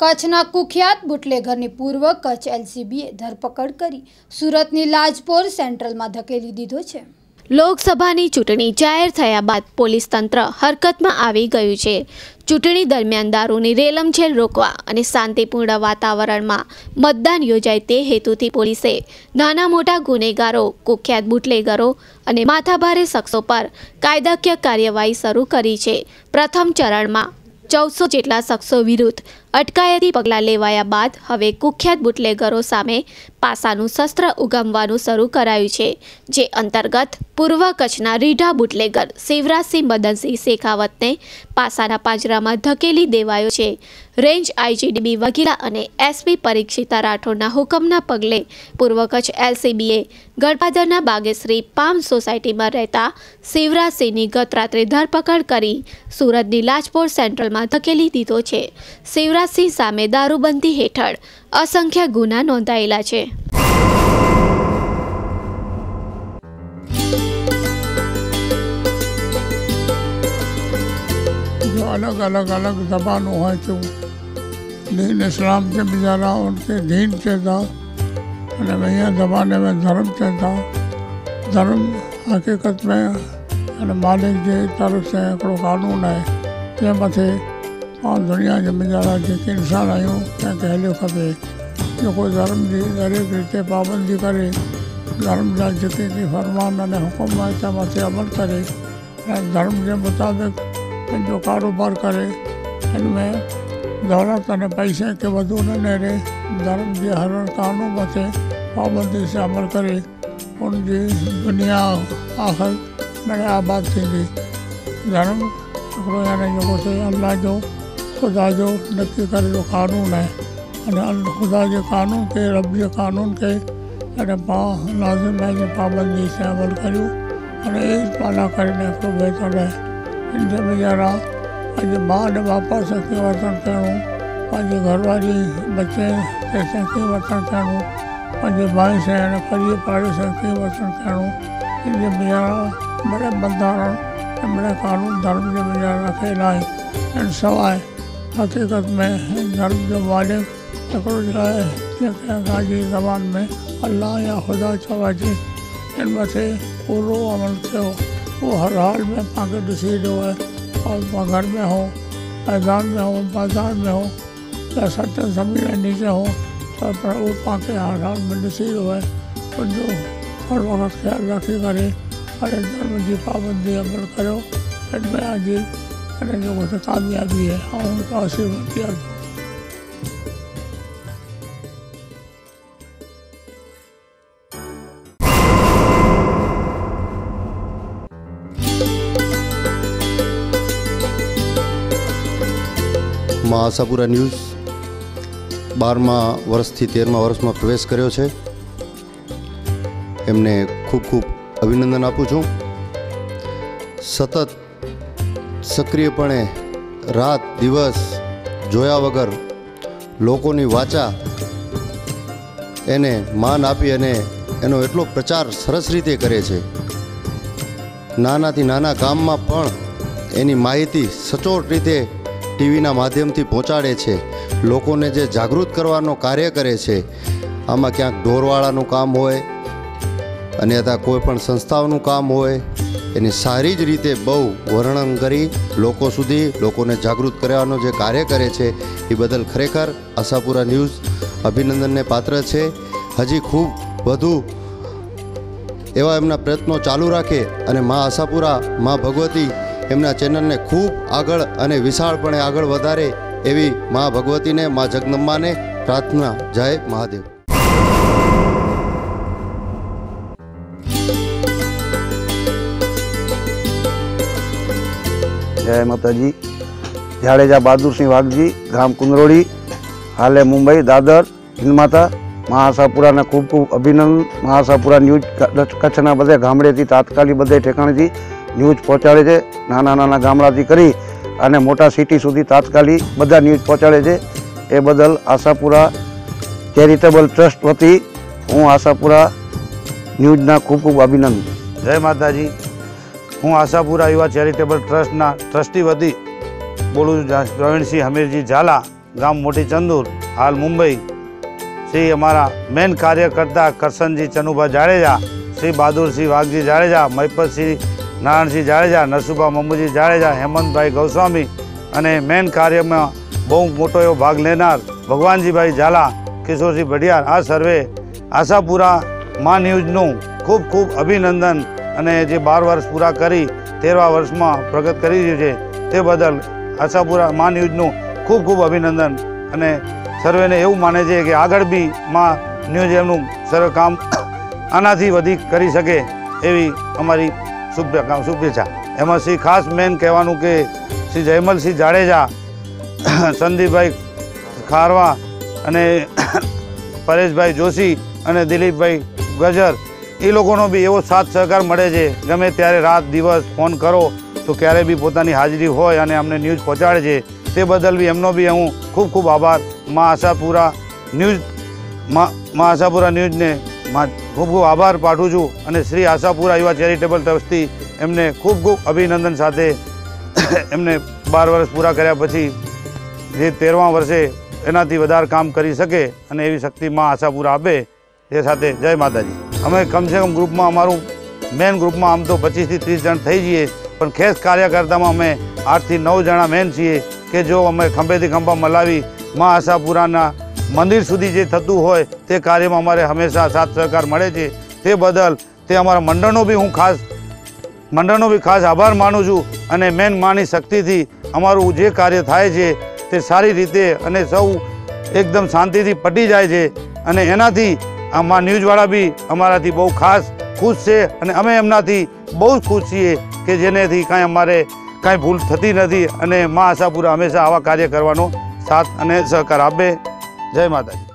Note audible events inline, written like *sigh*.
કચ્છના કુખ્યાત બુટલેગરની પૂર્વ કચ્છ એલસીબીએ ધરપકડ કરી. સુરતની લાજપોર સેન્ટ્રલમાં ધકેલી દીધો છે. લોકસભાની ચૂંટણી જાહેર થયા બાદ પોલીસ તંત્ર હરકતમાં આવી ગયું છે. ચૂંટણી દરમિયાન દારૂની રેલમછેલ રોકવા અને શાંતિપૂર્ણ વાતાવરણમાં મતદાન યોજાય તે હેતુથી પોલીસે નાના મોટા ગુનેગારો, કુખ્યાત બુટલેગરો અને માથાભારે શખ્સો પર કાયદાકીય કાર્યવાહી શરૂ કરી છે. પ્રથમ ચરણમાં ચૌદસો જેટલા શખ્સો વિરુદ્ધ અટકાયતી પગલાં લેવાયા બાદ હવે કુખ્યાત બુટલેગરો સામે પાસાનું શસ્ત્ર ઉગમવાનું શરૂ કરાયું છે, જે અંતર્ગત પૂર્વ કચ્છના રીઢા બુટલેગર શિવરાજસિંહ મદનસિંહ શેખાવતને પાસાના પાંજરામાં ધકેલી દેવાયો છે. રેન્જ આઈજીડીબી વગેરા અને એસપી પરીક્ષિતા રાઠોડના હુકમના પગલે પૂર્વ કચ્છ એલસીબીએ ગળપાદરના બાગેશ્રી પામ સોસાયટીમાં રહેતા શિવરાજસિંહની ગત રાત્રે ધરપકડ કરી સુરતની લાજપોર સેન્ટ્રલમાં ધકેલી દીધો છે. શિવરાજસિંહ સામે દારૂબંધી હેઠળ અસંખ્ય ગુના નોંધાયેલા છે जो अलग अलग अलग जबानों है तो दीन इस्लाम के बेचारा उनके दीन से था અને અહીંયા જમાને में धर्म से था धर्म हक़ीक़त में અને मालिक जे तरफ़ से हिकिड़ो कानून आहे जंहिं मथे پاڻ دنيا جي ويچارا جيڪي انسان آهيون ڪنهن کي هليو کپي جيڪو ڌرم جي دريڪ ريتي پابندي ڪري ڌرم جا جيڪي حڪم آهي ته مٿي عمل ڪري ۽ ڌرم جي مطابق پنهنجو ڪاروبار ڪري هن ۾ دولت اني پئسي کي وڌو نه نيري ڌرم جي هر قانون مٿي پابندي سي عمل ڪري ان جي دنيا آخر ۾ آباد ٿيندي ڌرم هڪڙو يعني جيڪو چئي الله جو ख़ुदा जो नकी करे जो कानून आहे अने अल ख़ुदा जे कानून खे रब जे कानून खे अने पाण लाज़िम आहे जे पाबंदी से अमल करियूं अने ई पाला करे ने हिकिड़ो बहितर आहे हिन जे वीचारा पंहिंजे माउ अने बापा सां कीअं वर्तन करिणो पंहिंजी घरवारी बचे कंहिंसां कीअं वर्तन करिणो पंहिंजे भाई सां अने परीअ पाड़े सां कीअं वर्तन करिणो हिन जे वीचारा बड़े बंधारण ऐं बड़े कानून धर्म जे वीचारा रखियल आहे ऐं सवाइ हकीकत में धर्म के वाले तकरूज ज़बान में, अल्लाह या खुदा चवाजी इनमें से उर्व अमल के हो। वो हर हाल में पाकि डिसीड हो है और घर में हो, मैदान में हो, बाज़ार में हो, या सत्य ज़मीन में नीचे हो तो वो पाकि हर हाल में डिसीड हो है और जो हर वक्त ख्याल रखी करे, हर धर्म की पाबंदी अमल करो। इनमें अजीब अॼु हिन जो कुझु कामयाबी आहे ऐं हुनखां आशीर्वाद ॾियां માં આશાપુરા ન્યૂઝ બારમા વર્ષથી તેરમા વર્ષમાં પ્રવેશ કર્યો છે એમને ખૂબ ખૂબ અભિનંદન આપું છું સતત સક્રિયપણે રાત, દિવસ જોયા વગર લોકોની વાચા એને માન આપી અને એનો એટલો પ્રચાર સરસ રીતે કરે છે. નાનાથી નાના ગામમાં પણ એની માહિતી સચોટ રીતે ટીવીના માધ્યમથી પહોંચાડે છે. લોકોને જે જાગૃત કરવાનો કાર્ય કરે છે, આમાં ક્યાંક ઢોરવાળાનું કામ હોય અને અથવા કોઈ પણ સંસ્થાઓનું કામ હોય એની સારી જ રીતે બહુ વર્ણન કરી લોકો સુધી લોકોને જાગૃત કરવાનો જે કાર્ય કરે છે, એ બદલ ખરેખર આશાપુરા ન્યૂઝ અભિનંદનને પાત્ર છે. હજી ખૂબ વધુ એવા એમના પ્રયત્નો ચાલુ રાખે અને મા આશાપુરા, મા ભગવતી એમના ચેનલને ખૂબ આગળ અને વિશાળપણે આગળ વધારે એવી મા ભગવતીને, મા જગદંબાને પ્રાર્થના. જય મહાદેવ. જય માતાજી. જાડેજા બહાદુરસિંહ વાઘજી, ગામ કુંદરોડી હાલે મુંબઈ, દાદર હિન્દમાતા મહાસાપુરાને ખૂબ ખૂબ અભિનંદન. મહાસાપુરા ન્યૂઝ કચ્છના બધે ગામડેથી તાત્કાલિક બધે ઠેકાણેથી ન્યૂઝ પહોંચાડે છે. નાના નાના ગામડાથી કરી અને મોટા સિટી સુધી તાત્કાલિક બધા ન્યૂઝ પહોંચાડે છે. એ બદલ આશાપુરા ચેરિટેબલ ટ્રસ્ટ વતી હું આશાપુરા ન્યૂઝના ખૂબ ખૂબ અભિનંદન. જય માતાજી. હું આશાપુરા યુવા ચેરિટેબલ ટ્રસ્ટના ટ્રસ્ટી વતી બોલું પ્રવીણસિંહ હમીરજી ઝાલા, ગામ મોટી ચંદુર, હાલ મુંબઈ. શ્રી અમારા મેન કાર્યકર્તા કરશનજી ચનુભા જાડેજા, શ્રી બહાદુરસિંહ વાઘજી જાડેજા, મહિપતસિંહ નારાયણસિંહ જાડેજા, નરસુભા મમ્મુજી જાડેજા, હેમંતભાઈ ગૌસ્વામી અને મેન કાર્યમાં બહુ મોટો એવો ભાગ લેનાર ભગવાનજીભાઈ ઝાલા, કિશોરસિંહ ભડિયાર આ સર્વે આશાપુરા મા ન્યૂઝનું ખૂબ ખૂબ અભિનંદન અને જે બાર વર્ષ પૂરા કરી, તેરવા વર્ષમાં પ્રગત કરી રહ્યું છે, તે બદલ આશાપુરા મા ન્યૂઝનું ખૂબ ખૂબ અભિનંદન. અને સર્વેને એવું માને છે કે આગળ બી મા ન્યૂઝ એમનું સર્વ કામ આનાથી વધી કરી શકે એવી અમારી શુભે- શુભેચ્છા. એમાં શ્રી ખાસ મેન કહેવાનું કે શ્રી જયમલસિંહ જાડેજા, સંદીપભાઈ ખારવા અને પરેશભાઈ જોશી અને દિલીપભાઈ ગજર એ લોકોનો બી એવો સાથ સહકાર મળે છે. ગમે ત્યારે રાત દિવસ ફોન કરો, તો ક્યારે બી પોતાની હાજરી હોય અને અમને ન્યૂઝ પહોંચાડે છે. તે બદલ બી એમનો બી હું ખૂબ ખૂબ આભાર. મા આશાપુરા ન્યૂઝ, મા આશાપુરા ન્યૂઝને ખૂબ ખૂબ આભાર પાઠવું છું અને શ્રી આશાપુરા યુવા ચેરિટેબલ ટ્રસ્ટથી એમને ખૂબ ખૂબ અભિનંદન સાથે *coughs* એમને બાર વર્ષ પૂરા કર્યા પછી જે તેરમા વર્ષે એનાથી વધારે કામ કરી શકે અને એવી શક્તિ માં આશાપુરા આપે. એ સાથે જય માતાજી. અમે કમસે કમ ગ્રુપમાં અમારું મેન ગ્રુપમાં આમ તો પચીસથી ત્રીસ જણ થઈ જઈએ. પણ ખેસ કાર્યકર્તામાં અમે આઠથી નવ જણા મેન છીએ કે જો અમે ખંભેથી ખંભા મલાવી મા આશાપુરાના મંદિર સુધી જે થતું હોય તે કાર્યમાં અમારે હંમેશા સાથ સહકાર મળે છે. તે બદલ તે અમારા મંડળનો બી હું ખાસ મંડળનો બી ખાસ આભાર માનું છું અને મેન માની શક્તિથી અમારું જે કાર્ય થાય છે તે સારી રીતે અને સૌ એકદમ શાંતિથી પટી જાય છે. અને એનાથી આમાં ન્યૂઝવાળા બી અમારાથી બહુ ખાસ ખુશ છે અને અમે એમનાથી બહુ જ ખુશ છીએ કે જેનેથી કાંઈ અમારે કાંઈ ભૂલ થતી નથી અને મા આશાપુરા હંમેશા આવા કાર્ય કરવાનો સાથ અને સહકાર આપે. જય માતાજી.